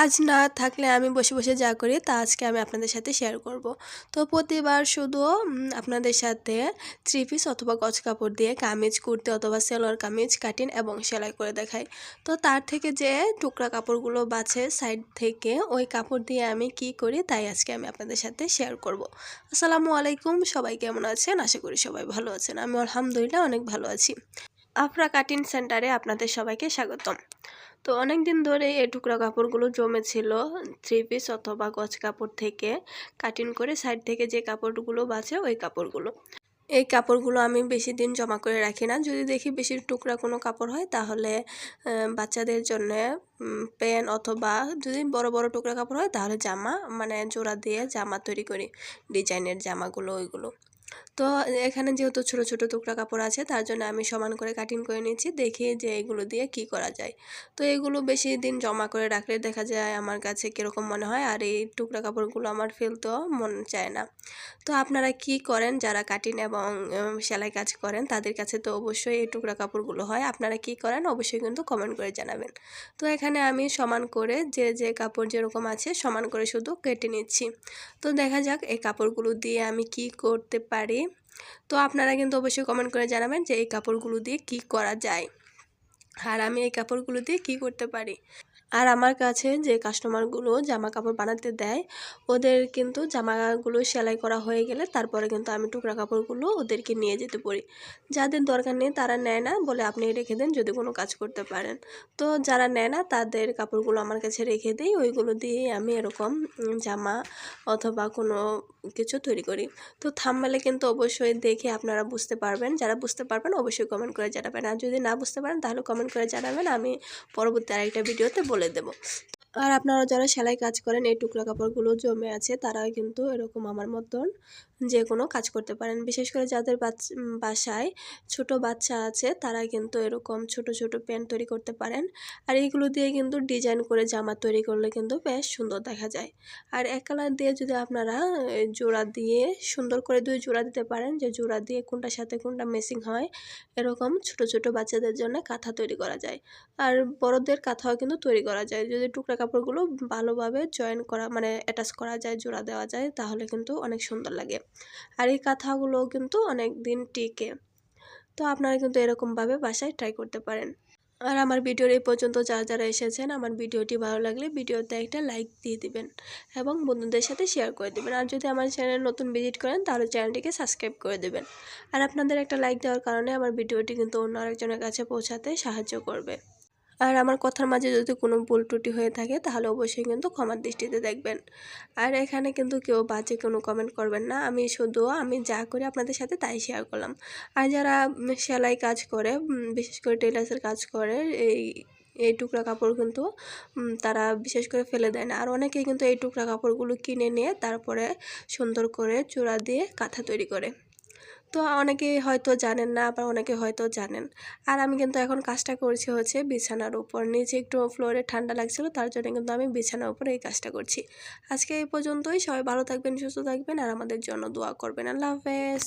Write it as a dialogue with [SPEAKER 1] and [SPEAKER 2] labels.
[SPEAKER 1] কাজ না থাকলে আমি বসে বসে যা করি তা আজকে আমি আপনাদের সাথে শেয়ার করব। তো প্রতিবার শুধু আপনাদের সাথে থ্রি পিস অথবা গজ কাপড় দিয়ে কামিজ, কুর্তি অথবা সেলোয়ার কামিজ কাটিন এবং সেলাই করে দেখাই। তো তার থেকে যে টুকরা কাপড়গুলো বাছে সাইড থেকে ওই কাপড় দিয়ে আমি কি করি তাই আজকে আমি আপনাদের সাথে শেয়ার করব। আসসালামু আলাইকুম, সবাই কেমন আছেন? আশা করি সবাই ভালো আছেন। আমি আলহামদুলিল্লাহ অনেক ভালো আছি। আফরা কাটিং সেন্টারে আপনাদের সবাইকে স্বাগতম। তো অনেক দিন ধরে এই টুকরা কাপড়গুলো জমেছিল থ্রি পিস অথবা গজ কাপড় থেকে। কাটিং করে সাইড থেকে যে কাপড়গুলো বাঁচে ওই কাপড়গুলো। এই কাপড়গুলো আমি বেশি দিন জমা করে রাখি না। যদি দেখি বেশি টুকরা কোনো কাপড় হয়, তাহলে বাচ্চাদের জন্য প্যান অথবা যদি বড় বড় টুকরা কাপড় হয়, তাহলে জামা মানে জোড়া দিয়ে জামা তৈরি করি। ডিজাইনের জামাগুলো, ওইগুলো। তো এখানে যেহেতু ছোট ছোট টুকরা কাপড় আছে, তার জন্য আমি সমান করে কাটিং করে নিচ্ছি, দেখি যে এগুলো দিয়ে কি করা যায়। তো এগুলো বেশি দিন জমা করে রাখলে দেখা যায় আমার কাছে কীরকম মনে হয়, আর এই টুকরা কাপড়গুলো আমার ফেলতেও মন চায় না। তো আপনারা কি করেন, যারা কাটিং এবং সেলাই কাজ করেন, তাদের কাছে তো অবশ্যই এই টুকরা কাপড়গুলো হয়, আপনারা কি করেন অবশ্যই কিন্তু কমেন্ট করে জানাবেন। তো এখানে আমি সমান করে যে যে কাপড় যেরকম আছে, সমান করে শুধু কেটে নিচ্ছি। তো দেখা যাক এই কাপড়গুলো দিয়ে আমি কি করতে পারি। তো আপনারা কিন্তু অবশ্যই কমেন্ট করে জানাবেন যে এই কাপড়গুলো দিয়ে কি করা যায়। আর আমি এই কাপড়গুলো দিয়ে কি করতে পারি? আর আমার কাছে যে কাস্টমারগুলো জামা কাপড় বানাতে দেয়, ওদের কিন্তু জামাগুলো সেলাই করা হয়ে গেলে তারপরে কিন্তু আমি টুকরা কাপড়গুলো ওদেরকে নিয়ে যেতে পারি যাদের দরকার নেই তারা নেয় না বলে আপনি রেখে দেন যদি কোনো কাজ করতে পারেন। তো যারা নেয় না তাদের কাপড়গুলো আমার কাছে রেখে দিই, ওইগুলো দিয়ে আমি এরকম জামা অথবা কোনো কিছু তৈরি করি। তো থাম্বেলে কিন্তু অবশ্যই দেখে আপনারা বুঝতে পারবেন, যারা বুঝতে পারবেন অবশ্যই কমেন্ট করে জানাবেন। আর যদি না বুঝতে পারেন তাহলে কমেন্ট করে জানাবেন আমি পরবর্তী আরেকটা ভিডিওতে বলে দেব। আর আপনারা যারা সেলাই কাজ করেন, এই টুকরা কাপড়গুলো জমে আছে তারা কিন্তু এরকম আমার মতন যে কোনো কাজ করতে পারেন। বিশেষ করে যাদের বাসায় ছোট বাচ্চা আছে, তারা কিন্তু এরকম ছোট ছোট প্যান্ট তৈরি করতে পারেন। আর এইগুলো দিয়ে কিন্তু ডিজাইন করে জামা তৈরি করলে কিন্তু বেশ সুন্দর দেখা যায়। আর এক কালার দিয়ে যদি আপনারা জোড়া দিয়ে সুন্দর করে দুই জোড়া দিতে পারেন, যে জোড়া দিয়ে কোনটার সাথে কোনটা মেসিং হয়, এরকম ছোট ছোট বাচ্চাদের জন্য কাঁথা তৈরি করা যায়। আর বড়দের কাঁথাও কিন্তু তৈরি করা যায়। যদি টুকরা কাপড়গুলো ভালোভাবে জয়েন করা মানে অ্যাটাচ করা যায়, জোড়া দেওয়া যায়, তাহলে কিন্তু অনেক সুন্দর লাগে। আর এই কাঁথাগুলো কিন্তু অনেক দিন টিকে। তো আপনারা কিন্তু এরকমভাবে বাসায় ট্রাই করতে পারেন। আর আমার ভিডিওর এই পর্যন্ত যারা যারা এসেছেন, আমার ভিডিওটি ভালো লাগলে ভিডিওতে একটা লাইক দিয়ে দিবেন এবং বন্ধুদের সাথে শেয়ার করে দিবেন। আর যদি আমার চ্যানেল নতুন ভিজিট করেন, তাহলে চ্যানেলটিকে সাবস্ক্রাইব করে দেবেন। আর আপনাদের একটা লাইক দেওয়ার কারণে আমার ভিডিওটি কিন্তু অন্য আরেকজনের কাছে পৌঁছাতে সাহায্য করবে। আর আমার কথার মাঝে যদি কোনো ভুল ত্রুটি হয়ে থাকে, তাহলে অবশ্যই কিন্তু ক্ষমার দৃষ্টিতে দেখবেন। আর এখানে কিন্তু কেউ বাজে কোনো কমেন্ট করবেন না। আমি শুধু, আমি যা করি আপনাদের সাথে তাই শেয়ার করলাম। আর যারা সেলাই কাজ করে বিশেষ করে টেলার্সের কাজ করে, এই এই টুকরা কাপড় কিন্তু তারা বিশেষ করে ফেলে দেয় না। আর অনেকেই কিন্তু এই টুকরা কাপড়গুলো কিনে নিয়ে তারপরে সুন্দর করে চূড়া দিয়ে কাঁথা তৈরি করে। তো অনেকে হয়তো জানেন না, আবার অনেকে হয়তো জানেন। আর আমি কিন্তু এখন কাজটা করছি হচ্ছে বিছানার উপর। নিচে একটু ফ্লোরে ঠান্ডা লাগছিল, তার জন্য কিন্তু আমি বিছানার উপর এই কাজটা করছি। আজকে এই পর্যন্তই। সবাই ভালো থাকবেন, সুস্থ থাকবেন, আর আমাদের জন্য দোয়া করবেন। আল্লাহ হাফেজ।